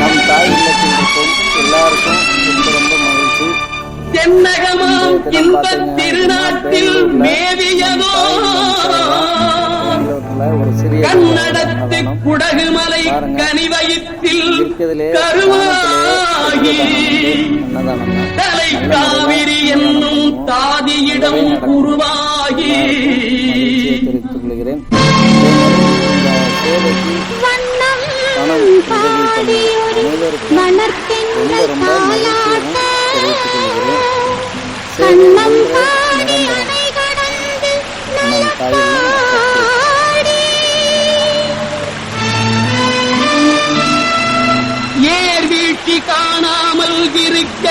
நம் தாய் இல்லத்திற்கும் எல்லாருக்கும் ரொம்ப ரொம்ப மகிழ்ச்சி. தென்னகமாம் இன்பத் திருநாட்டில் மேவியதோ. ஒரு குடகுமலை கனிவயிற்றில் கருவாகி. தலை காவிரி என்னும் தாதியிடம் உருவாகி. தெரிவித்துக் கொள்கிறேன். செய்திருக்க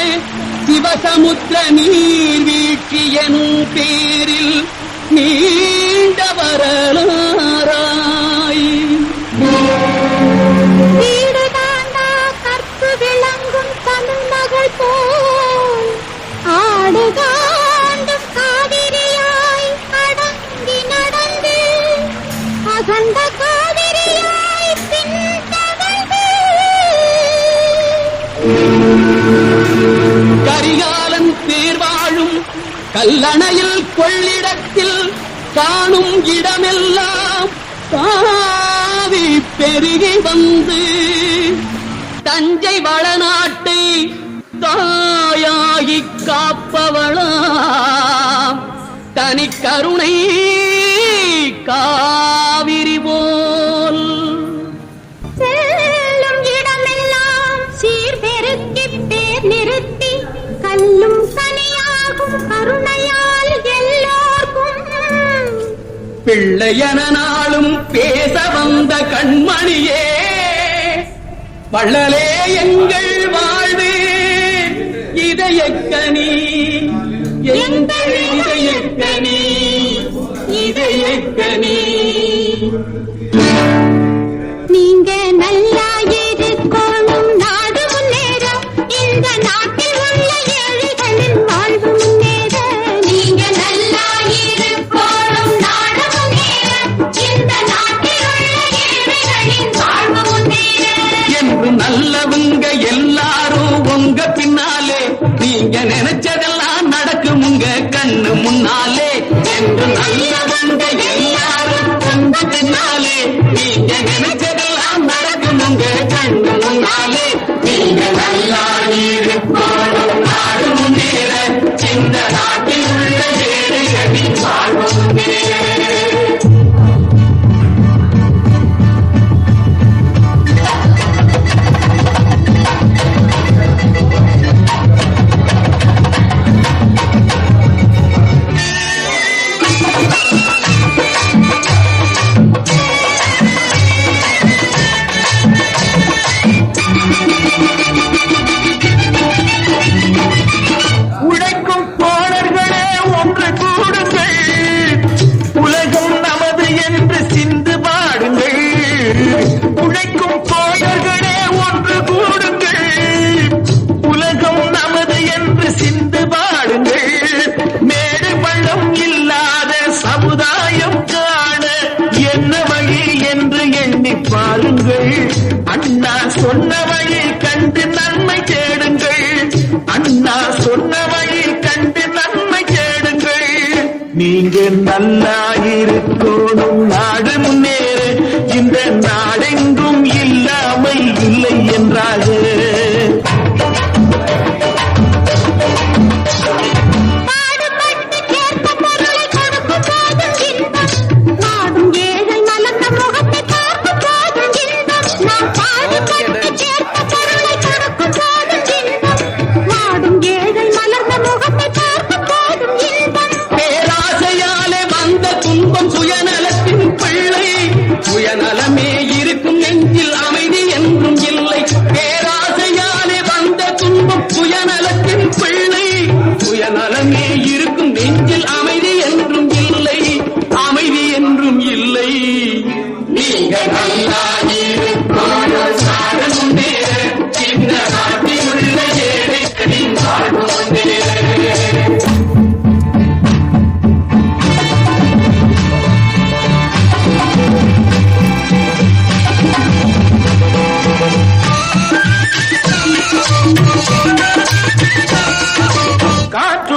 சிவசமுத்திர நீர் வீழ்ச்சியனும் பேரில் நீண்ட வரல கல்லணையில் கொள்ளிடத்தில் காணும் இடமெல்லாம் பாவி பெருகி வந்து தஞ்சை வளநாட்டை தாயாகி காப்பவளாம். தனி கருணை காவிரி போல். செல்லும் இடமெல்லாம் சீர்பெருக்கி பேர் நிறுத்தி பிள்ளையன நாளும் பேச வந்த கண்மணியே வள்ளலே எங்கள் வாழ்வு இதயக்கணி எங்கள் இதயக்கணி இதயக்கணி நீங்க நினைச்ச நான் சொன்ன வழி கண்டு நன்மை தேடுங்கள். அண்ணா சொன்ன வழி கண்டு நன்மை தேடுங்கள். நீங்க நல்லா இருக்கணும் நாடு முன்னேறு. இந்த நாடெங்கும் இல்லாமல் இல்லை என்றாலே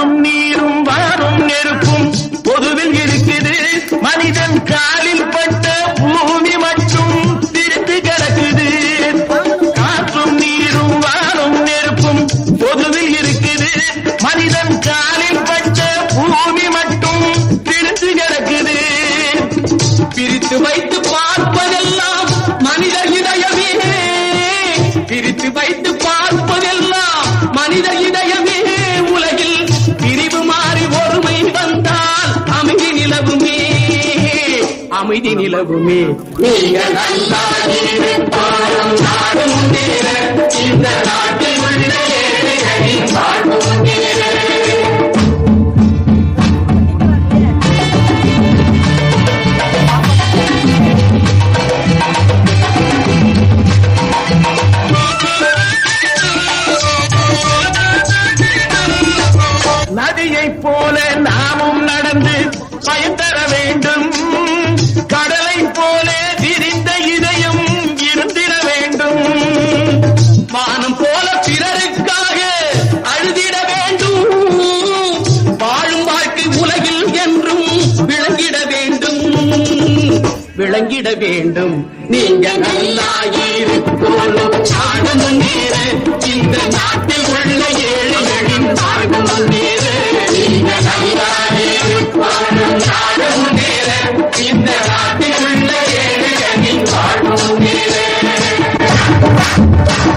வானும் நீரும் வானும் நெருப்பும் பொதுவில் இருக்குது. மனிதன் காலில் பட்ட பூமி மட்டும் திருத்து கிடக்குது. காற்றும் நீரும் வானும் நெருப்பும் பொதுவில் இருக்குது. மனிதன் காலில் பட்ட பூமி மட்டும் திருத்து கிடக்குது. பிரித்து வைத்து பார்ப்பதெல்லாம் மனித இதயமே. பிரித்து வைத்து அமைதி நிலவுமே. விளங்கிட வேண்டும். நீங்க நல்லா இருக்கணும் நாடு நேர இந்த நாட்டில் உள்ள ஏழு ஏழைகளின் வாழ்வு நேர. நீங்க நல்லா இருக்கணும் நாடு நேர இந்த நாட்டில் உள்ள ஏழு ஏழைகளின் வாழ்வு நேர.